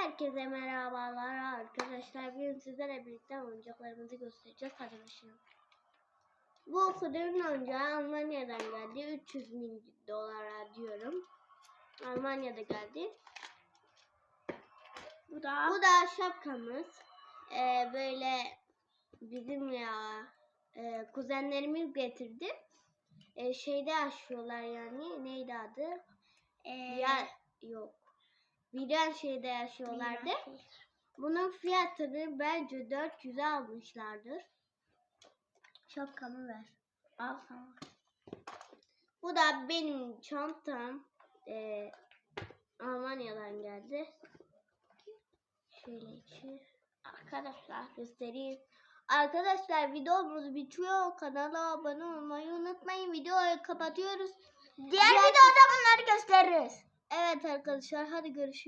Herkese merhabalar arkadaşlar. Bugün sizlerle birlikte oyuncaklarımızı göstereceğiz. Hadi başlayalım. Bu fırın oyuncağı Almanya'dan geldi. 300 bin dolara diyorum. Almanya'da geldi. Bu da Bu da şapkamız. Ee, böyle bizim ya e, kuzenlerimiz getirdi. Ee, şeyde yaşıyorlar yani. Neydi adı? e, Ya yok. Bilen şeyde yaşıyorlardı. Bunun fiyatını bence 400'e almışlardır. Şapkamı ver. al sana. Bu da benim çantam. Ee, Almanya'dan geldi. Şöyle içi Arkadaşlar göstereyim. Arkadaşlar videomuz bitiyor. Kanala abone olmayı unutmayın. Videoyu kapatıyoruz. diğer videoda bunları gösteririz. Evet arkadaşlar hadi görüşürüz.